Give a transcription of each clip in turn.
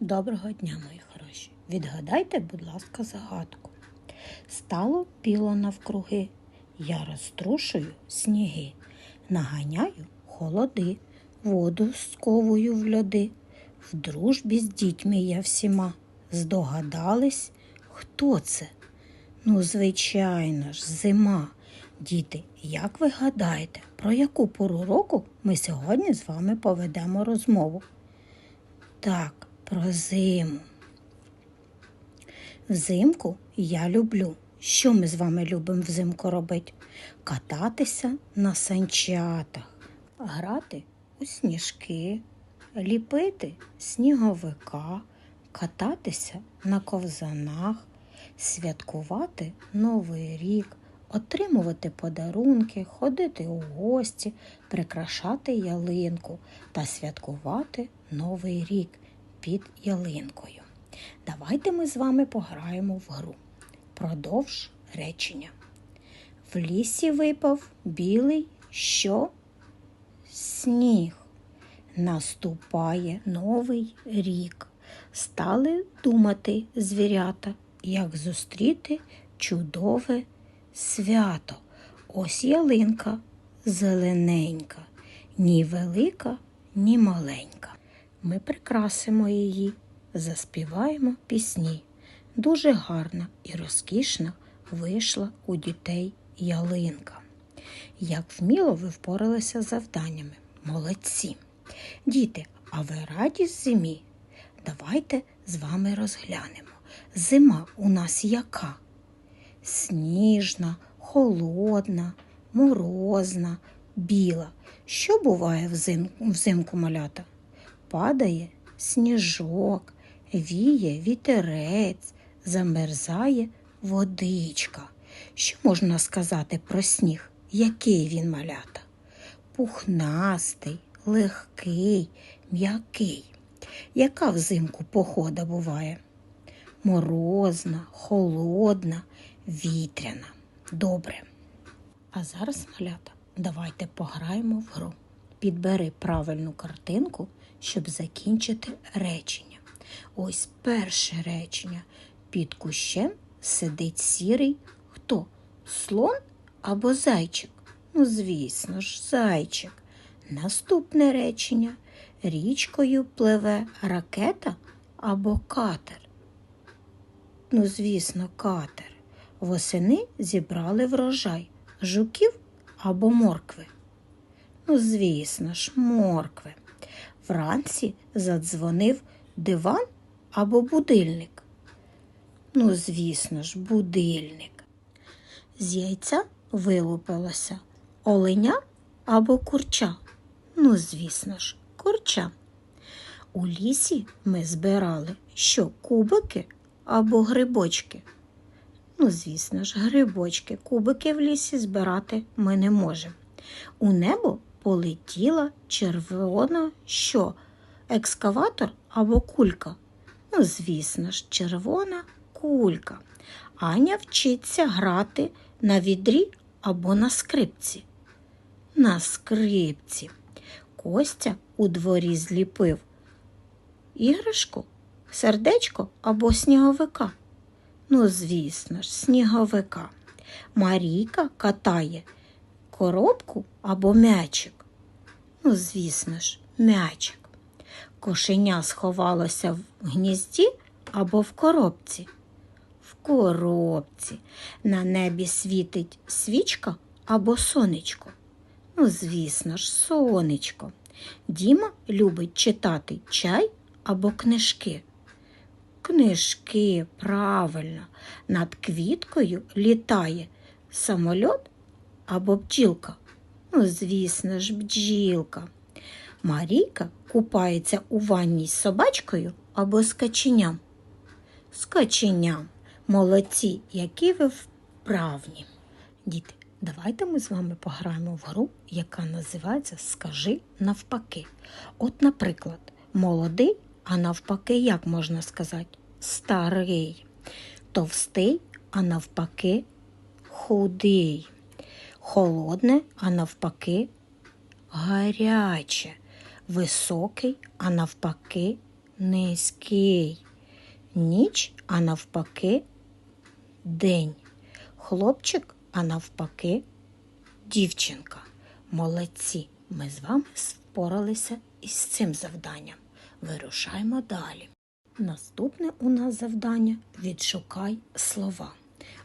Доброго дня, мої хороші. Відгадайте, будь ласка, загадку. Стало біло навкруги, я розтрушую сніги, наганяю холоди, воду сковую в льоди. В дружбі з дітьми я всіма. Здогадались, хто це? Ну, звичайно ж, зима. Діти, як ви гадаєте, про яку пору року ми сьогодні з вами поведемо розмову? Так, про зиму. Взимку я люблю. Що ми з вами любимо взимку робити? Кататися на санчатах, грати у сніжки, ліпити сніговика, кататися на ковзанах, святкувати Новий рік, отримувати подарунки, ходити у гості, прикрашати ялинку та святкувати Новий рік під ялинкою. Давайте ми з вами пограємо в гру. Продовж речення. В лісі випав білий що? Сніг. Наступає новий рік. Стали думати звірята, як зустріти чудове свято. Ось ялинка зелененька, ні велика, ні маленька. Ми прикрасимо її, заспіваємо пісні. Дуже гарна і розкішна вийшла у дітей ялинка. Як вміло ви впоралися з завданнями. Молодці. Діти, а ви раді зимі? Давайте з вами розглянемо. Зима у нас яка? Сніжна, холодна, морозна, біла. Що буває взим, взимку малята? Падає сніжок, віє вітерець, замерзає водичка. Що можна сказати про сніг? Який він малята? Пухнастий, легкий, м'який. Яка взимку похода буває? Морозна, холодна, вітряна. Добре. А зараз, малята, давайте пограємо в гру. Підбери правильну картинку, щоб закінчити речення. Ось перше речення. Під кущем сидить сірий хто? Слон або зайчик? Ну, звісно ж, зайчик. Наступне речення. Річкою пливе ракета або катер. Ну, звісно, катер. Восени зібрали врожай жуків або моркви. Ну, звісно ж, моркви. Вранці задзвонив диван або будильник. Ну, звісно ж, будильник. З яйця вилупилося оленя або курча. Ну, звісно ж, курча. У лісі ми збирали що кубики або грибочки. Ну, звісно ж, грибочки, кубики в лісі збирати ми не можемо. У небо полетіла червона що? Екскаватор або кулька? Ну, звісно ж, червона кулька. Аня вчиться грати на відрі або на скрипці. На скрипці. Костя у дворі зліпив іграшку, сердечко або сніговика. Ну, звісно ж, сніговика. Марійка катає коробку або м'ячик. Ну, звісно ж, м'ячик. Кошеня сховалося в гнізді або в коробці. В коробці. На небі світить свічка або сонечко. Ну, звісно ж, сонечко. Діма любить читати чай або книжки. Книжки, правильно, над квіткою літає самольот або бджілка. Ну, звісно ж, бджілка. Марійка купається у ванні з собачкою або з каченям. З. Молодці, які ви вправні. Діти, давайте ми з вами пограємо в гру, яка називається Скажи навпаки. От, наприклад, молодий, а навпаки, як можна сказати? Старий, товстий, а навпаки, худий, холодне, а навпаки, гаряче, високий, а навпаки, низький. Ніч, а навпаки, день. Хлопчик, а навпаки, дівчинка. Молодці. Ми з вами впоралися із цим завданням. Вирушаємо далі. Наступне у нас завдання відшукай слова.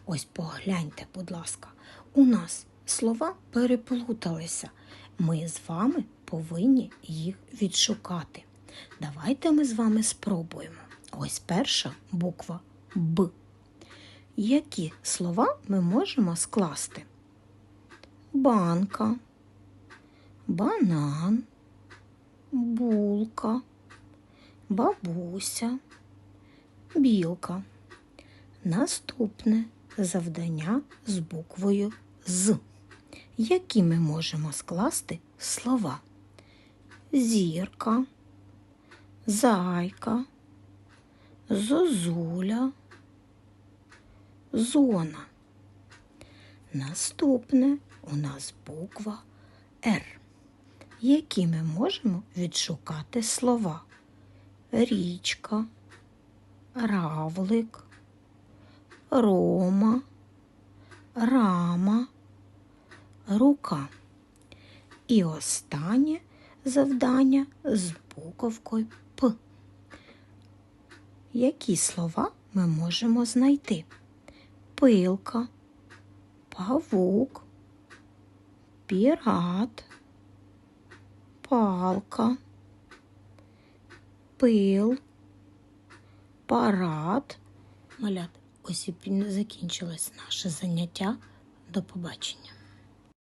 Ось погляньте, будь ласка, у нас слова переплуталися. Ми з вами повинні їх відшукати. Давайте ми з вами спробуємо. Ось перша буква Б. Які слова ми можемо скласти? Банка, банан, булка, бабуся, білка. Наступне завдання з буквою З. Які ми можемо скласти слова? Зірка, зайка, зозуля, зона. Наступне у нас буква Р. Які ми можемо відшукати слова? Річка, равлик, рома, рама, рука. І останнє завдання з буковкою П. Які слова ми можемо знайти? Пилка, павук, пірат, палка, пил, парад. Малят, ось і закінчилось наше заняття. До побачення.